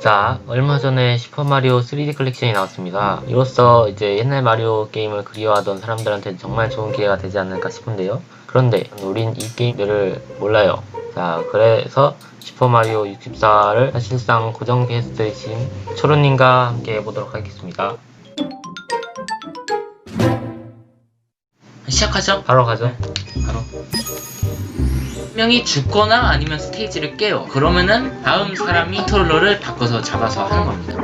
자, 얼마 전에 슈퍼마리오 3D 컬렉션이 나왔습니다. 이로써 이제 옛날 마리오 게임을 그리워하던 사람들한테 정말 좋은 기회가 되지 않을까 싶은데요. 그런데 우린 이 게임들을 몰라요. 자, 그래서 슈퍼마리오 64를 사실상 고정 게스트이신 초로님과 함께 해보도록 하겠습니다. 시작하죠. 바로 가죠. 바로. 명이 죽거나 아니면 스테이지를 깨요. 그러면은 다음 사람이 컨트롤러를 바꿔서 잡아서 하는 겁니다.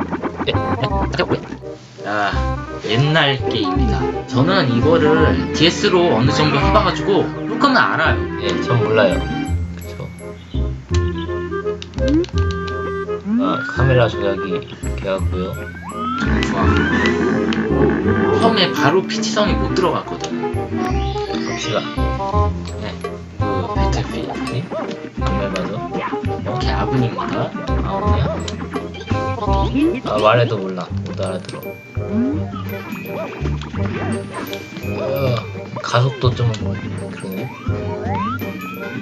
야, 옛날 게임이다. 저는 이거를 DS로 어느 정도 해봐가지고 조금은 알아요. 예, 전 몰라요. 그쵸. 아, 카메라 조작이 이렇게 하고요. 좋아. 처음에 바로 피치성이 못 들어갔거든. 갑시다. 네, 그 배틀필드. 정말 맞아. 이렇게 아군입니다. 아우야? 아 말해도 몰라 못 알아들어 어, 가속도 좀 그러네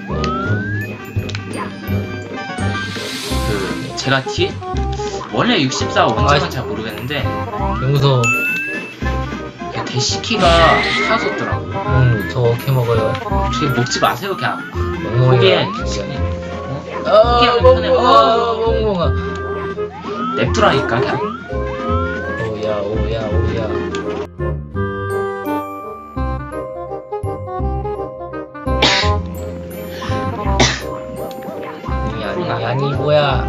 어, 그 제가 뒤에 원래 64 원작은 아, 잘 모르겠는데 개 무서 워그 대시키가 사라졌더라고. 음 저거 어떻게 먹어요 혹시 먹지 마세요 그냥. 포기해. 굉장히 어? 아 포기하면 편해. 멍멍아 어. 멍멍아 냅두라니까 그냥. 오야 오야 오야 아니 아니 아니 뭐야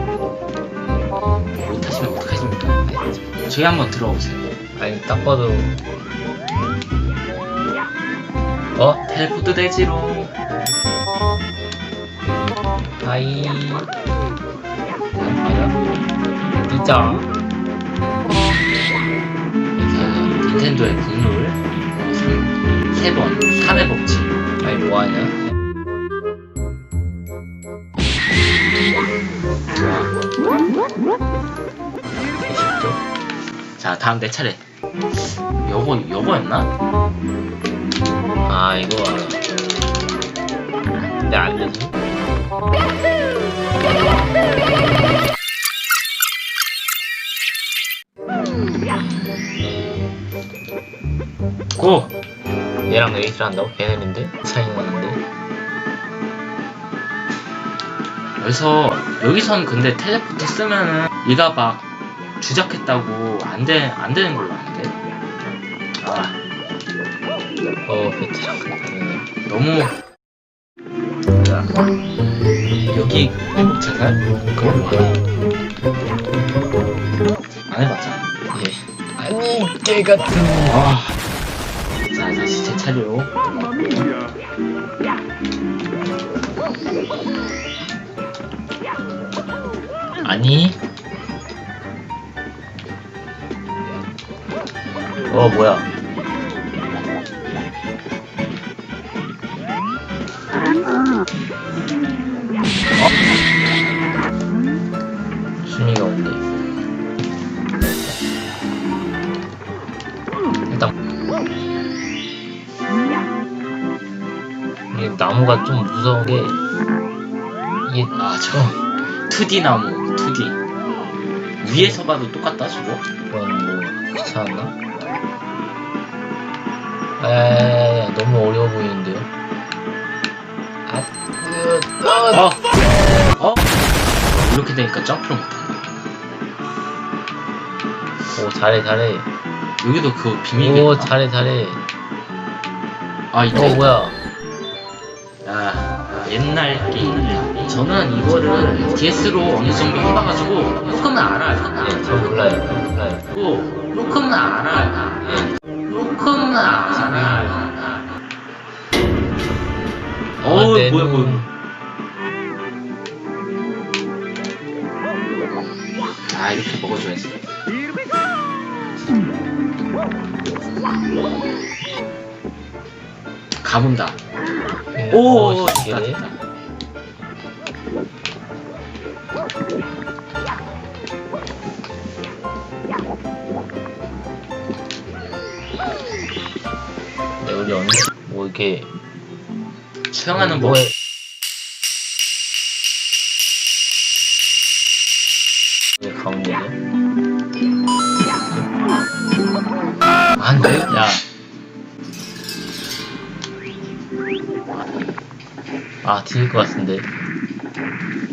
못하시면 어떡하십니까? 저희 한번 들어오세요. 아니 딱 봐도 어? 텔포트 되지로. 아이 맞아? 진짜 닌텐도의 국룰 세번 3회 법칙. 아니 뭐하냐? 자 다음 내 차례. 여거 여거였나? 아 이거 근데 안 되지 고. 얘랑 레이스를 한다고? 차이가 나는데? 여기서 여기선 근데 텔레포트 쓰면은 얘가 막 주작했다고 안돼 안 되는 걸로 아는데. 아 어 베테랑 같네 너무 자, 여기 회복 자살 그런 거안 해봤잖아. 예. 아니 개 같은. 아. 자 다시 제 차례로. 아니. 어 뭐야 어? 순위가 없네 일단 이게 나무가 좀 무서운 게 이게 아저 2D 나무 2D 위에서 봐도 똑같다 저거. 그건 뭐 귀찮았나? 에 너무 어? 어? 이렇게 되니까 점프를 못한다. 오 잘해 잘해. 여기도 그 비밀이. 오 잘해 잘해. 아 이거 어 뭐야? 아, 옛날 게임이야. 저는 이거를 DS로 어느 정도 해봐가지고 조금은 알아요. 예, 저 몰라요. 저 몰라요. 고 조금은 알아요. 예. 조금은 알아요. 어, 아, 내 뭐야, 눈. 뭐야. 아, 이렇게 먹어줘야지. 가본다. 음, 오, 어, 됐다, 됐다. 네, 우리 언니 뭐 이렇게 수영하는 법. 뭐에 가운데로. 안 돼? 야, 아, 뒤질 것 같은데.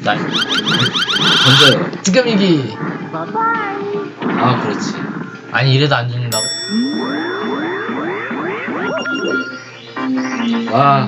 나, 던져요. 지금 이기! 아, 그렇지. 아니, 이래도 안 죽는다고. 와,